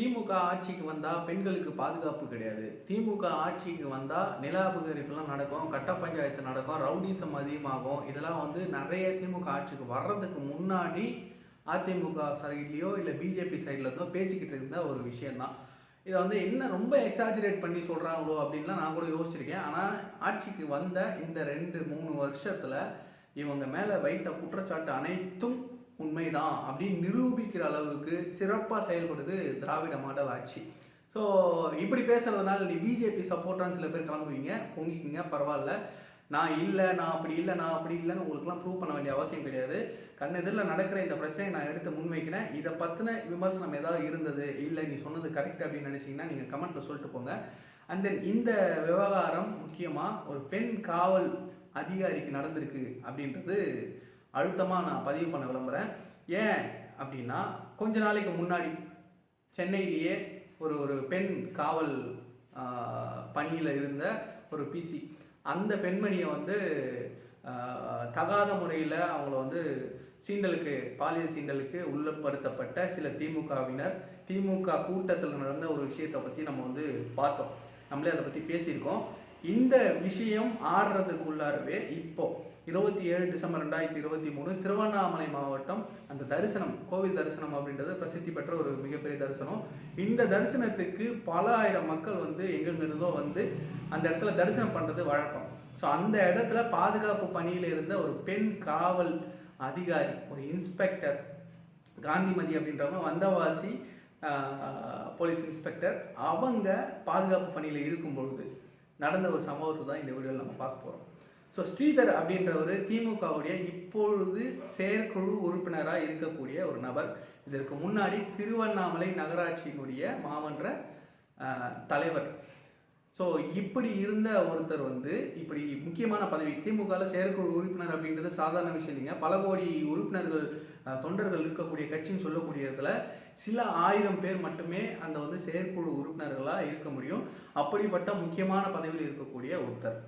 திமுக ஆட்சிக்கு வந்தால் பெண்களுக்கு பாதுகாப்பு கிடையாது. திமுக ஆட்சிக்கு வந்தால் நில அபகரிப்புலாம் நடக்கும் கட்ட பஞ்சாயத்து நடக்கும் ரவுடிசம் அதிகமாகும். இதெல்லாம் வந்து நிறைய திமுக ஆட்சிக்கு வர்றதுக்கு முன்னாடி அதிமுக சைட்லேயோ இல்லை பிஜேபி சைடில் இருந்தோ பேசிக்கிட்டு இருந்த ஒரு விஷயந்தான் இதை வந்து என்ன ரொம்ப எக்ஸாஜரேட் பண்ணி சொல்கிறாங்களோ அப்படின்லாம் நான் கூட யோசிச்சிருக்கேன். ஆனால் ஆட்சிக்கு வந்த இந்த ரெண்டு மூணு வருஷத்தில் இவங்க மேலே வைத்த குற்றச்சாட்டு அனைத்தும் உண்மைதான் அப்படின்னு நிரூபிக்கிற அளவுக்கு சிறப்பாக செயல்படுது திராவிட மாடல் ஆட்சி. ஸோ இப்படி பேசுறதுனால நீ பிஜேபி சப்போர்ட்டான்னு சில பேர் கிளம்புவீங்க பொங்கிக்கிங்க பரவாயில்ல. நான் இல்லை நான் அப்படி இல்லை நான் அப்படி இல்லைன்னு உங்களுக்குலாம் ப்ரூவ் பண்ண வேண்டிய அவசியம் கிடையாது. கண்ணெதிரில் நடக்கிற இந்த பிரச்சனையை நான் எடுத்து முன்வைக்கிறேன். இதை பற்றின விமர்சனம் ஏதாவது இருந்தது இல்லை நீ சொன்னது கரெக்ட் அப்படின்னு நினச்சிங்கன்னா நீங்கள் கமெண்ட்டில் சொல்லிட்டு போங்க. அண்ட் தென் இந்த விவகாரம் முக்கியமாக ஒரு பெண் காவல் அதிகாரிக்கு நடந்திருக்கு அப்படின்றது அழுத்தமாக நான் பதிவு பண்ண விரும்புகிறேன் ஏன் அப்படின்னா கொஞ்ச நாளைக்கு முன்னாடி சென்னையிலேயே ஒரு ஒரு பெண் காவல் பணியில் இருந்த ஒரு பிசி அந்த பெண்மணியை வந்து தகாத முறையில் அவங்கள வந்து சீண்டலுக்கு பாலியல் சீண்டலுக்கு உள்ளப்படுத்தப்பட்ட சில திமுகவினர் திமுக கூட்டத்தில் நடந்த ஒரு விஷயத்தை பற்றி நம்ம வந்து பார்த்தோம். நம்மளே அதை பற்றி பேசியிருக்கோம். இந்த விஷயம் ஆடுறதுக்குள்ளாரவே இப்போ இருபத்தி ஏழு டிசம்பர் ரெண்டாயிரத்தி இருபத்தி மூணு திருவண்ணாமலை மாவட்டம் அந்த தரிசனம் கோவில் தரிசனம் அப்படின்றது பிரசித்தி பெற்ற ஒரு மிகப்பெரிய தரிசனம். இந்த தரிசனத்துக்கு பல ஆயிரம் மக்கள் வந்து எங்கிருந்தோ வந்து அந்த இடத்துல தரிசனம் பண்ணுறது வழக்கம். ஸோ அந்த இடத்துல பாதுகாப்பு பணியில் இருந்த ஒரு பெண் காவல் அதிகாரி ஒரு இன்ஸ்பெக்டர் காந்திமதி அப்படின்றவங்க வந்தவாசி போலீஸ் இன்ஸ்பெக்டர் அவங்க பாதுகாப்பு பணியில் இருக்கும் பொழுது நடந்த ஒரு சம்பவத்தை தான் இந்த வீடியோவில் நம்ம பார்க்க போகிறோம் ஸோ ஸ்ரீதர் அப்படின்றவர் திமுகவுடைய இப்பொழுது செயற்குழு உறுப்பினராக இருக்கக்கூடிய ஒரு நபர். இதற்கு முன்னாடி திருவண்ணாமலை நகராட்சியினுடைய மாமன்ற ஆஹ், தலைவர். ஸோ இப்படி இருந்த ஒருத்தர் வந்து இப்படி முக்கியமான பதவி திமுகவில் செயற்குழு உறுப்பினர் அப்படின்றது சாதாரண விஷயம் இல்லைங்க. பல கோடி உறுப்பினர்கள் தொண்டர்கள் இருக்கக்கூடிய கட்சின்னு சொல்லக்கூடியதில் சில ஆயிரம் பேர் மட்டுமே அந்த வந்து செயற்குழு உறுப்பினர்களாக இருக்க முடியும். அப்படிப்பட்ட முக்கியமான பதவியில் இருக்கக்கூடிய ஒருத்தர்.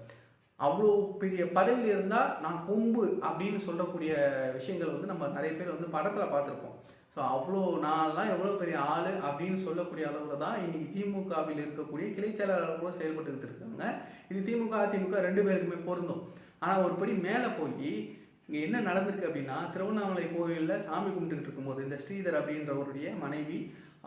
அவ்வளோ பெரிய பதவியில் இருந்தால் நான் கொம்பு அப்படின்னு சொல்லக்கூடிய விஷயங்கள் வந்து நம்ம நிறைய பேர் வந்து படத்தில் பார்த்துருப்போம். ஸோ அவ்வளோ நான்லாம் எவ்வளோ பெரிய ஆள் அப்படின்னு சொல்லக்கூடிய அளவில் தான் இன்றைக்கி திமுகவில் இருக்கக்கூடிய கிளை செயலாளர் கூட செயல்பட்டுக்கிட்டு இருக்காங்க. இது திமுக அதிமுக ரெண்டு பேருக்குமே பொருந்தும். ஆனால் ஒரு படி மேலே போய் இங்கே என்ன நடந்திருக்கு அப்படின்னா திருவண்ணாமலை கோவிலில் சாமி கும்பிட்டுக்கிட்டு இருக்கும்போது இந்த ஸ்ரீதர் அப்படின்றவருடைய மனைவி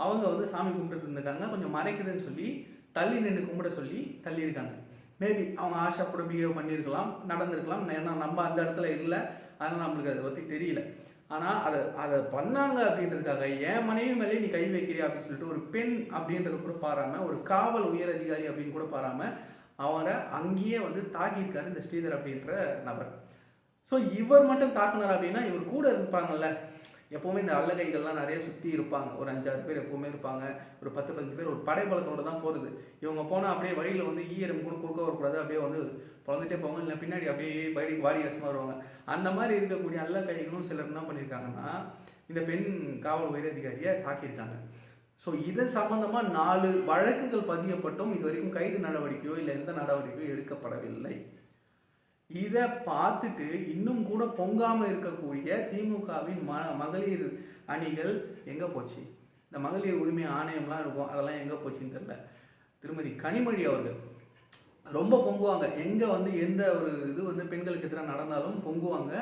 அவங்க வந்து சாமி கும்பிட்டு இருந்திருக்காங்க. கொஞ்சம் மறைக்குதுன்னு சொல்லி தள்ளி நின்று கும்பிட சொல்லி தள்ளியிருக்காங்க. மேபி அவங்க ஆஷாப்பட பிஹேவ் பண்ணியிருக்கலாம் நடந்திருக்கலாம். ஏன்னா நம்ம அந்த இடத்துல இல்லை. அதனால் நம்மளுக்கு அதை பற்றி தெரியல. ஆனால் அதை அதை பண்ணாங்க அப்படின்றதுக்காக என் மனைவி மேலே நீ கை வைக்கிறியா? அப்படின்னு சொல்லிட்டு ஒரு பெண் அப்படின்றத கூட பாராம ஒரு காவல் உயர் அதிகாரி அப்படின்னு கூட பாராம அவரை அங்கேயே வந்து தாக்கியிருக்காரு இந்த ஸ்ரீதர் அப்படின்ற நபர். ஸோ இவர் மட்டும் தாக்குனார் அப்படின்னா இவர் கூட இருப்பாங்கல்ல எப்போவுமே இந்த அல்லகைகள்லாம் நிறைய சுற்றி இருப்பாங்க. ஒரு அஞ்சாறு பேர் எப்போவுமே இருப்பாங்க. ஒரு பத்து பதினஞ்சு பேர் ஒரு படைப்பலத்தோடு தான் போகிறது இவங்க போனால் அப்படியே வழியில் வந்து ஈரம் கூட குறுக்க வரக்கூடாது. அப்படியே வந்து பிறந்துட்டே போவாங்க. இல்லை பின்னாடி அப்படியே வழி வாரி அடிச்சுமா வருவாங்க. அந்த மாதிரி இருக்கக்கூடிய அல்ல கைகளும் சிலர் என்ன பண்ணியிருக்காங்கன்னா இந்த பெண் காவல் உயரதிகாரியை தாக்கியிருக்காங்க. ஸோ இது சம்பந்தமாக நாலு வழக்குகள் பதியப்பட்டும் இது வரைக்கும் கைது நடவடிக்கையோ இல்லை எந்த நடவடிக்கையோ எடுக்கப்படவில்லை. இதை பார்த்துட்டு இன்னும் கூட பொங்காம இருக்கக்கூடிய திமுகவின் ம மகளிர் அணிகள் எங்கே போச்சு? இந்த மகளிர் உரிமை ஆணையம்லாம் இருக்கும் அதெல்லாம் எங்கே போச்சுன்னு தெரியல. திருமதி கனிமொழி அவர்கள் ரொம்ப பொங்குவாங்க. எங்கே வந்து எந்த ஒரு இது வந்து பெண்களுக்கு எதிராக நடந்தாலும் பொங்குவாங்க.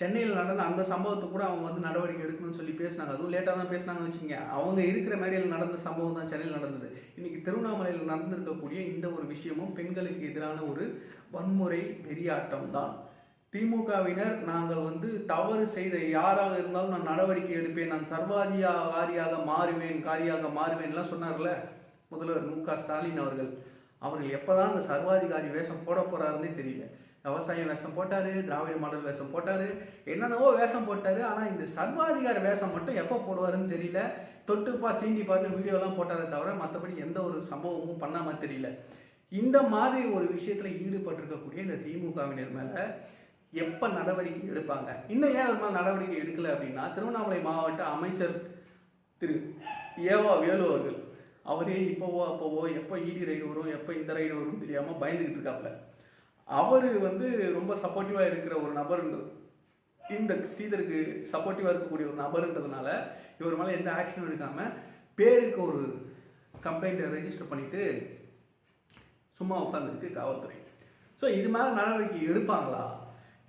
சென்னையில் நடந்த அந்த சம்பவத்தை கூட அவங்க வந்து நடவடிக்கை எடுக்கணும்னு சொல்லி பேசினாங்க. அதுவும் லேட்டாக தான் பேசினாங்கன்னு வச்சுக்கோங்க. அவங்க இருக்கிற மேடையில் நடந்த சம்பவம் தான் சென்னையில் நடந்தது. இன்னைக்கு திருவண்ணாமலையில் நடந்திருக்கக்கூடிய இந்த ஒரு விஷயமும் பெண்களுக்கு எதிரான ஒரு வன்முறை வெறியாட்டம் தான். திமுகவினர் நாங்கள் வந்து தவறு செய்த யாராக இருந்தாலும் நான் நடவடிக்கை எடுப்பேன். நான் சர்வாதிகாரியாக மாறுவேன் காரியாக மாறுவேன்லாம் சொன்னார்ல முதல்வர் மு க ஸ்டாலின் அவர்கள். அவர்கள் எப்போதான் அந்த சர்வாதிகாரி வேஷம் போட போகிறாருன்னே தெரியல. விவசாய வேஷம் போட்டார் திராவிட மாடல் வேஷம் போட்டார் என்னென்னவோ வேஷம் போட்டார். ஆனால் இந்த சர்வாதிகார வேஷம் மட்டும் எப்போ போடுவாருன்னு தெரியல. தொட்டுப்பா சீண்டி வீடியோலாம் போட்டாரே தவிர மற்றபடி எந்த ஒரு சம்பவமும் பண்ணாமல் தெரியல. இந்த மாதிரி ஒரு விஷயத்தில் ஈடுபட்டிருக்கக்கூடிய இந்த திமுகவினர் மேலே எப்போ நடவடிக்கை எடுப்பாங்க? இன்னும் ஏன் ஒரு மாதிரி நடவடிக்கை எடுக்கலை அப்படின்னா திருவண்ணாமலை மாவட்ட அமைச்சர் திரு. ஏவா வேலு அவர்கள் அவரே இப்போவோ அப்போவோ எப்போ ஈடி ரைடு வரும் எப்போ இந்த ரைடு வரும்னு தெரியாமல் பயந்துக்கிட்டு இருக்காப்புல. அவர் வந்து ரொம்ப சப்போர்ட்டிவாக இருக்கிற ஒரு நபருன்றது இந்த ஸ்ரீதருக்கு சப்போர்ட்டிவாக இருக்கக்கூடிய ஒரு நபருன்றதுனால இவர் மேலே எந்த ஆக்ஷனும் எடுக்காமல் பேருக்கு ஒரு கம்ப்ளைண்ட்டை ரெஜிஸ்டர் பண்ணிவிட்டு சும்மா உட்காந்துருக்கு காவல்துறை. ஸோ இது மேலே நடவடிக்கை எடுப்பாங்களா?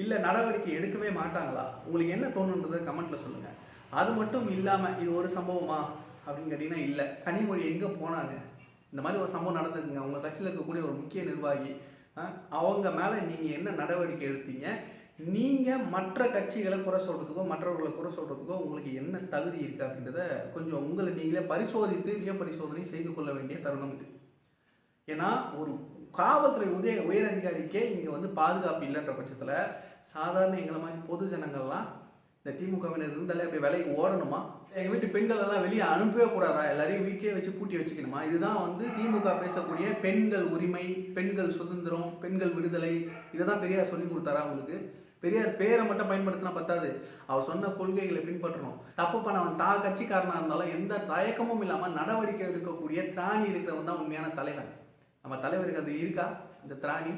இல்லை நடவடிக்கை எடுக்கவே மாட்டாங்களா? உங்களுக்கு என்ன தோணுன்றதை கமெண்ட்டில் சொல்லுங்கள் அது மட்டும் இல்லாமல் இது ஒரு சம்பவமா? அப்படின்னு கேட்டிங்கன்னா இல்லை. கனிமொழி எங்கே போனாங்க? இந்த மாதிரி ஒரு சம்பவம் நடந்திருக்குங்க. அவங்க கட்சியில் இருக்கக்கூடிய ஒரு முக்கிய நிர்வாகி அவங்க மேலே நீங்கள் என்ன நடவடிக்கை எடுத்தீங்க? நீங்கள் மற்ற கட்சிகளை குறை சொல்கிறதுக்கோ மற்றவர்களை குறை சொல்கிறதுக்கோ உங்களுக்கு என்ன தகுதி இருக்குது அப்படின்றத கொஞ்சம் உங்களை நீங்களே பரிசோதித்து சுய பரிசோதனை செய்து கொள்ள வேண்டிய தருணம் இது. ஏன்னா ஒரு காவல்துறை உதய உயர் அதிகாரிக்கே இங்கே வந்து பாதுகாப்பு இல்லைன்ற பட்சத்தில் சாதாரண எங்களை மாதிரி பொது ஜனங்கள்லாம் இந்த திமுகவினர் இருந்தாலே அப்படி விலைக்கு ஓடணுமா? எங்கள் வீட்டு பெண்கள் எல்லாம் வெளியே அனுப்பவே கூடாதா? எல்லாரையும் வீட்டிலே வச்சு பூட்டி வச்சுக்கணுமா? இதுதான் வந்து திமுக பேசக்கூடிய பெண்கள் உரிமை பெண்கள் சுதந்திரம் பெண்கள் விடுதலை. இதை தான் பெரியார் சொல்லி கொடுத்தாரா உங்களுக்கு? பெரியார் பேரை மட்டும் பயன்படுத்தினா பத்தாது. அவர் சொன்ன கொள்கைகளை பின்பற்றணும். தப்பு பண்ணவன் தா கட்சிக்காரனாக இருந்தாலும் எந்த தயக்கமும் இல்லாமல் நடவடிக்கை எடுக்கக்கூடிய திராணி இருக்கிறவன் தான் உண்மையான தலைவன். நம்ம தலைவருக்கு அது இருக்கா? இந்த திராணி?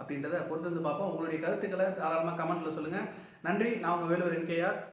அப்படின்றத பொறுத்து வந்து பார்ப்போம். உங்களுடைய கருத்துக்களை தாராளமாக கமெண்ட்ல சொல்லுங்க. நன்றி. நான் உங்கள் வேலூர் என்கேஆர்.